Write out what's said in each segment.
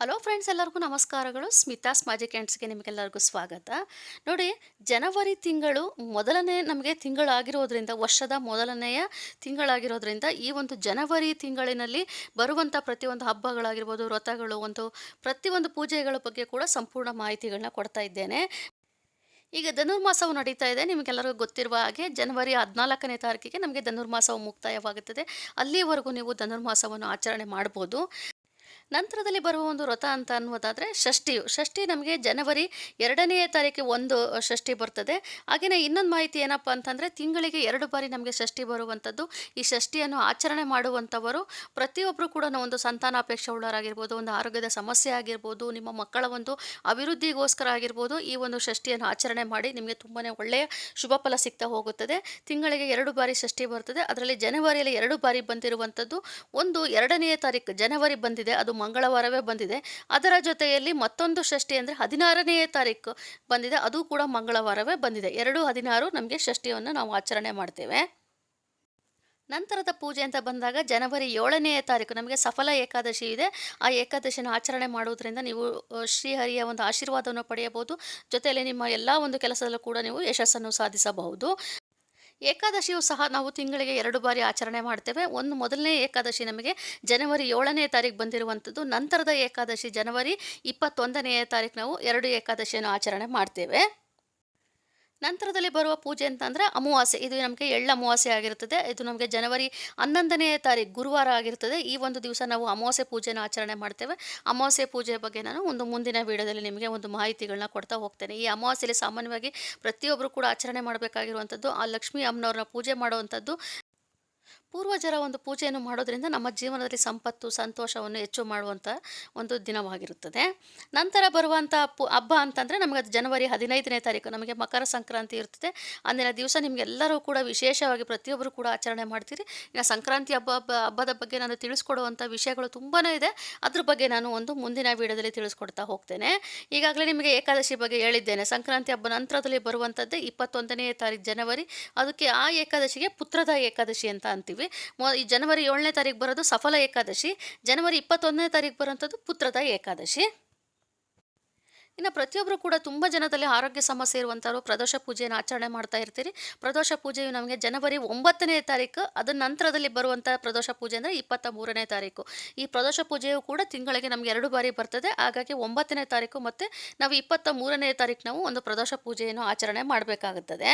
Hello friends, ಎಲ್ಲರಿಗೂ ನಮಸ್ಕಾರಗಳು. ಸ್ಮಿತಾಸ್ ಸ್ಮಾಜಿ ಕ್ಯಾಂಡ್ಸ್ಗೆ ನಿಮಗೆಲ್ಲರಿಗೂ ಸ್ವಾಗತ. ನೋಡಿ, ಜನವರಿ ತಿಂಗಳು ಮೊದಲನೇ ನಮಗೆ ತಿಂಗಳಾಗಿರೋದ್ರಿಂದ, ವರ್ಷದ ಮೊದಲನೆಯ ತಿಂಗಳಾಗಿರೋದ್ರಿಂದ, ಈ ಒಂದು ಜನವರಿ ತಿಂಗಳಿನಲ್ಲಿ ಬರುವಂಥ ಪ್ರತಿಯೊಂದು ಹಬ್ಬಗಳಾಗಿರ್ಬೋದು, ವ್ರತಗಳು, ಒಂದು ಪ್ರತಿಯೊಂದು ಪೂಜೆಗಳ ಬಗ್ಗೆ ಕೂಡ ಸಂಪೂರ್ಣ ಮಾಹಿತಿಗಳನ್ನ ಕೊಡ್ತಾ ಇದ್ದೇನೆ. ಈಗ ಧನುರ್ಮಾಸವು ನಡೀತಾ ಇದೆ. ನಿಮಗೆಲ್ಲರಿಗೂ ಗೊತ್ತಿರುವ ಹಾಗೆ ಜನವರಿ ಹದಿನಾಲ್ಕನೇ ತಾರೀಕಿಗೆ ನಮಗೆ ಧನುರ್ಮಾಸವು ಮುಕ್ತಾಯವಾಗುತ್ತದೆ. ಅಲ್ಲಿವರೆಗೂ ನೀವು ಧನುರ್ಮಾಸವನ್ನು ಆಚರಣೆ ಮಾಡ್ಬೋದು. ನಂತರದಲ್ಲಿ ಬರುವ ಒಂದು ವ್ರತ ಅಂತ ಅನ್ನೋದಾದರೆ ಷಷ್ಠಿಯು ಷಷ್ಠಿ ನಮಗೆ ಜನವರಿ ಎರಡನೇ ತಾರೀಕು ಒಂದು ಷಷ್ಠಿ ಬರ್ತದೆ. ಹಾಗೆಯೇ ಇನ್ನೊಂದು ಮಾಹಿತಿ ಏನಪ್ಪ ಅಂತಂದರೆ ತಿಂಗಳಿಗೆ ಎರಡು ಬಾರಿ ನಮಗೆ ಷಷ್ಠಿ ಬರುವಂಥದ್ದು. ಈ ಷಷ್ಠಿಯನ್ನು ಆಚರಣೆ ಮಾಡುವಂಥವರು ಪ್ರತಿಯೊಬ್ಬರು ಕೂಡ ಒಂದು ಸಂತಾನಾಪೇಕ್ಷೆ ಉಳ್ಳವರಾಗಿರ್ಬೋದು, ಒಂದು ಆರೋಗ್ಯದ ಸಮಸ್ಯೆ ಆಗಿರ್ಬೋದು, ನಿಮ್ಮ ಮಕ್ಕಳ ಒಂದು ಅಭಿವೃದ್ಧಿಗೋಸ್ಕರ ಆಗಿರ್ಬೋದು ಈ ಒಂದು ಷಷ್ಠಿಯನ್ನು ಆಚರಣೆ ಮಾಡಿ ನಿಮಗೆ ತುಂಬಾ ಒಳ್ಳೆಯ ಶುಭ ಫಲ ಸಿಗ್ತಾ ಹೋಗುತ್ತದೆ. ತಿಂಗಳಿಗೆ ಎರಡು ಬಾರಿ ಷಷ್ಠಿ ಬರ್ತದೆ. ಅದರಲ್ಲಿ ಜನವರಿಯಲ್ಲಿ ಎರಡು ಬಾರಿ ಬಂದಿರುವಂಥದ್ದು ಒಂದು ಎರಡನೆಯ ತಾರೀಕು ಜನವರಿ ಬಂದಿದೆ. ಅದು ಮಂಗಳವಾರವೇ ಬಂದಿದೆ. ಅದರ ಜೊತೆಯಲ್ಲಿ ಮತ್ತೊಂದು ಷಷ್ಠಿ ಅಂದರೆ ಹದಿನಾರನೆಯ ತಾರೀಕು ಬಂದಿದೆ. ಅದು ಕೂಡ ಮಂಗಳವಾರವೇ ಬಂದಿದೆ. ಎರಡು ಹದಿನಾರು ನಮಗೆ ಷಷ್ಠಿಯನ್ನು ನಾವು ಆಚರಣೆ ಮಾಡ್ತೇವೆ. ನಂತರದ ಪೂಜೆ ಅಂತ ಬಂದಾಗ ಜನವರಿ ಏಳನೆಯ ತಾರೀಕು ನಮಗೆ ಸಫಲ ಏಕಾದಶಿ ಇದೆ. ಆ ಏಕಾದಶಿನ ಆಚರಣೆ ಮಾಡುವುದರಿಂದ ನೀವು ಶ್ರೀಹರಿಯ ಒಂದು ಆಶೀರ್ವಾದವನ್ನು ಪಡೆಯಬಹುದು. ಜೊತೆಯಲ್ಲಿ ನಿಮ್ಮ ಎಲ್ಲ ಒಂದು ಕೆಲಸದಲ್ಲೂ ಕೂಡ ನೀವು ಯಶಸ್ಸನ್ನು ಸಾಧಿಸಬಹುದು. ಏಕಾದಶಿಯು ಸಹ ನಾವು ತಿಂಗಳಿಗೆ ಎರಡು ಬಾರಿ ಆಚರಣೆ ಮಾಡ್ತೇವೆ. ಒಂದು ಮೊದಲನೇ ಏಕಾದಶಿ ನಮಗೆ ಜನವರಿ ಏಳನೇ ತಾರೀಕು ಬಂದಿರುವಂಥದ್ದು. ನಂತರದ ಏಕಾದಶಿ ಜನವರಿ ಇಪ್ಪತ್ತೊಂದನೆಯ ತಾರೀಕು ನಾವು ಎರಡು ಏಕಾದಶಿಯನ್ನು ಆಚರಣೆ ಮಾಡ್ತೇವೆ. ನಂತರದಲ್ಲಿ ಬರುವ ಪೂಜೆ ಅಂತಂದರೆ ಅಮಾವಾಸ್ಯೆ. ಇದು ನಮಗೆ ಎಳ್ಳ ಅಮಾವಾಸ್ಯೆ ಆಗಿರುತ್ತದೆ. ಇದು ನಮಗೆ ಜನವರಿ ಹನ್ನೊಂದನೇ ತಾರೀಕು ಗುರುವಾರ ಆಗಿರ್ತದೆ ಈ ಒಂದು ದಿವಸ ನಾವು ಅಮಾವಾಸ್ಯೆ ಪೂಜೆನ ಆಚರಣೆ ಮಾಡ್ತೇವೆ. ಅಮಾವಾಸ್ಯೆ ಪೂಜೆ ಬಗ್ಗೆ ನಾನು ಒಂದು ಮುಂದಿನ ವಿಡಿಯೋದಲ್ಲಿ ನಿಮಗೆ ಒಂದು ಮಾಹಿತಿಗಳನ್ನ ಕೊಡ್ತಾ ಹೋಗ್ತೇನೆ. ಈ ಅಮಾವಾಸ್ಯೆಯಲ್ಲಿ ಸಾಮಾನ್ಯವಾಗಿ ಪ್ರತಿಯೊಬ್ಬರು ಕೂಡ ಆಚರಣೆ ಮಾಡಬೇಕಾಗಿರುವಂಥದ್ದು, ಆ ಲಕ್ಷ್ಮೀ ಅಮ್ಮನವ್ರನ್ನ ಪೂಜೆ ಮಾಡುವಂಥದ್ದು ಪೂರ್ವಜರ ಒಂದು ಪೂಜೆಯನ್ನು ಮಾಡೋದರಿಂದ ನಮ್ಮ ಜೀವನದಲ್ಲಿ ಸಂಪತ್ತು, ಸಂತೋಷವನ್ನು ಹೆಚ್ಚು ಮಾಡುವಂಥ ಒಂದು ದಿನವಾಗಿರುತ್ತದೆ. ನಂತರ ಬರುವಂಥ ಪು, ಹಬ್ಬ ಅಂತಂದರೆ ನಮಗೆ ಅದು ಜನವರಿ ಹದಿನೈದನೇ ತಾರೀಕು, ನಮಗೆ ಮಕರ ಸಂಕ್ರಾಂತಿ ಇರ್ತದೆ. ಅಂದಿನ ದಿವಸ ನಿಮಗೆಲ್ಲರೂ ಕೂಡ ವಿಶೇಷವಾಗಿ ಪ್ರತಿಯೊಬ್ಬರು ಕೂಡ ಆಚರಣೆ ಮಾಡ್ತೀರಿ. ಇನ್ನು ಸಂಕ್ರಾಂತಿ ಹಬ್ಬ ಹಬ್ಬ, ಹಬ್ಬದ ಬಗ್ಗೆ ನಾನು ತಿಳಿಸ್ಕೊಡುವಂಥ ವಿಷಯಗಳು ತುಂಬಾ ಇದೆ. ಅದ್ರ ಬಗ್ಗೆ ನಾನು ಒಂದು ಮುಂದಿನ ವಿಡಿಯೋದಲ್ಲಿ ತಿಳಿಸ್ಕೊಡ್ತಾ ಹೋಗ್ತೇನೆ. ಈಗಾಗಲೇ ನಿಮಗೆ ಏಕಾದಶಿ ಬಗ್ಗೆ ಹೇಳಿದ್ದೇನೆ. ಸಂಕ್ರಾಂತಿ ಹಬ್ಬ ನಂತರದಲ್ಲಿ ಬರುವಂಥದ್ದೇ ಇಪ್ಪತ್ತೊಂದನೇ ತಾರೀಕು, ಜನವರಿ. ಅದಕ್ಕೆ ಆ ಏಕಾದಶಿಗೆ ಪುತ್ರದ ಏಕಾದಶಿ ಅಂತ ಅಂತೀವಿ. ಮೊ ಈ ಜನವರಿ ಏಳನೇ ತಾರೀಕು ಬರೋದು ಸಫಲ ಏಕಾದಶಿ, ಜನವರಿ ಇಪ್ಪತ್ತೊಂದನೇ ತಾರೀಕು ಬರೋಂಥದ್ದು ಪುತ್ರದ ಏಕಾದಶಿ. ಇನ್ನು ಪ್ರತಿಯೊಬ್ಬರು ಕೂಡ ತುಂಬ ಜನದಲ್ಲಿ ಆರೋಗ್ಯ ಸಮಸ್ಯೆ ಇರುವಂಥವ್ರು, ಪ್ರದೋಷ ಪೂಜೆಯನ್ನು ಆಚರಣೆ ಮಾಡ್ತಾ ಇರ್ತೀರಿ. ಪ್ರದೋಷ ಪೂಜೆಯು ನಮಗೆ ಜನವರಿ ಒಂಬತ್ತನೇ ತಾರೀಕು ಅದರ ನಂತರದಲ್ಲಿ ಬರುವಂಥ ಪ್ರದೋಷ ಪೂಜೆ ಅಂದರೆ ಇಪ್ಪತ್ತ ಮೂರನೇ ತಾರೀಕು ಈ ಪ್ರದೋಷ ಪೂಜೆಯು ಕೂಡ ತಿಂಗಳಿಗೆ ನಮಗೆ ಎರಡು ಬಾರಿ ಬರ್ತದೆ, ಹಾಗಾಗಿ ಒಂಬತ್ತನೇ ತಾರೀಕು ಮತ್ತು ನಾವು ಇಪ್ಪತ್ತ ಮೂರನೇ ತಾರೀಕು ನಾವು ಒಂದು ಪ್ರದೋಷ ಪೂಜೆಯನ್ನು ಆಚರಣೆ ಮಾಡಬೇಕಾಗುತ್ತದೆ.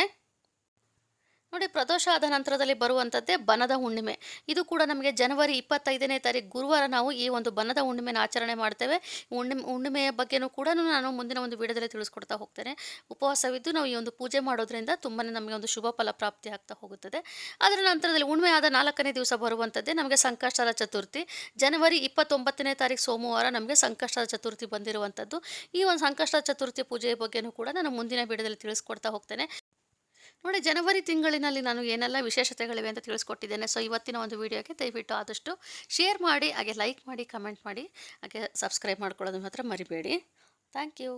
ನೋಡಿ, ಪ್ರದೋಷ ಆದ ನಂತರದಲ್ಲಿ ಬರುವಂಥದ್ದೇ ಬನದ ಹುಣ್ಣಿಮೆ. ಇದು ಕೂಡ ನಮಗೆ ಜನವರಿ ಇಪ್ಪತ್ತೈದನೇ ತಾರೀಕು ಗುರುವಾರ ನಾವು ಈ ಒಂದು ಬನದ ಹುಣ್ಣಿಮೆನ ಆಚರಣೆ ಮಾಡ್ತೇವೆ. ಹುಣ್ಣಿಮೆ, ಹುಣ್ಣಿಮೆಯ ಬಗ್ಗೆನೂ ಕೂಡ ನಾನು ಮುಂದಿನ ಒಂದು ವಿಡಿಯೋದಲ್ಲಿ ತಿಳಿಸ್ಕೊಡ್ತಾ ಹೋಗ್ತೇನೆ. ಉಪವಾಸವಿದ್ದು ನಾವು ಈ ಒಂದು ಪೂಜೆ ಮಾಡೋದ್ರಿಂದ ತುಂಬಾ ನಮಗೆ ಒಂದು ಶುಭ ಫಲ ಪ್ರಾಪ್ತಿ ಆಗ್ತಾ ಹೋಗುತ್ತದೆ. ಅದರ ನಂತರದಲ್ಲಿ ಹುಣ್ಣಿಮೆ ಆದ ನಾಲ್ಕನೇ ದಿವಸ ಬರುವಂಥದ್ದೇ ನಮಗೆ ಸಂಕಷ್ಟದ ಚತುರ್ಥಿ. ಜನವರಿ ಇಪ್ಪತ್ತೊಂಬತ್ತನೇ ತಾರೀಕು ಸೋಮವಾರ ನಮಗೆ ಸಂಕಷ್ಟದ ಚತುರ್ಥಿ ಬಂದಿರುವಂಥದ್ದು ಈ ಒಂದು ಸಂಕಷ್ಟ ಚತುರ್ಥಿ ಪೂಜೆಯ ಬಗ್ಗೆನೂ ಕೂಡ ನಾನು ಮುಂದಿನ ವಿಡಿಯೋದಲ್ಲಿ ತಿಳಿಸ್ಕೊಡ್ತಾ ಹೋಗ್ತೇನೆ. ನೋಡಿ, ಜನವರಿ ತಿಂಗಳಿನಲ್ಲಿ ನಾನು ಏನೆಲ್ಲ ವಿಶೇಷತೆಗಳಿವೆ ಅಂತ ತಿಳಿಸ್ಕೊಟ್ಟಿದ್ದೇನೆ. ಸೊ ಇವತ್ತಿನ ಒಂದು ವಿಡಿಯೋಗೆ ದಯವಿಟ್ಟು ಆದಷ್ಟು ಶೇರ್ ಮಾಡಿ, ಹಾಗೆ ಲೈಕ್ ಮಾಡಿ ಕಮೆಂಟ್ ಮಾಡಿ, ಹಾಗೆ ಸಬ್ಸ್ಕ್ರೈಬ್ ಮಾಡ್ಕೊಳ್ಳೋದು ಮಾತ್ರ ಮರಿಬೇಡಿ. Thank you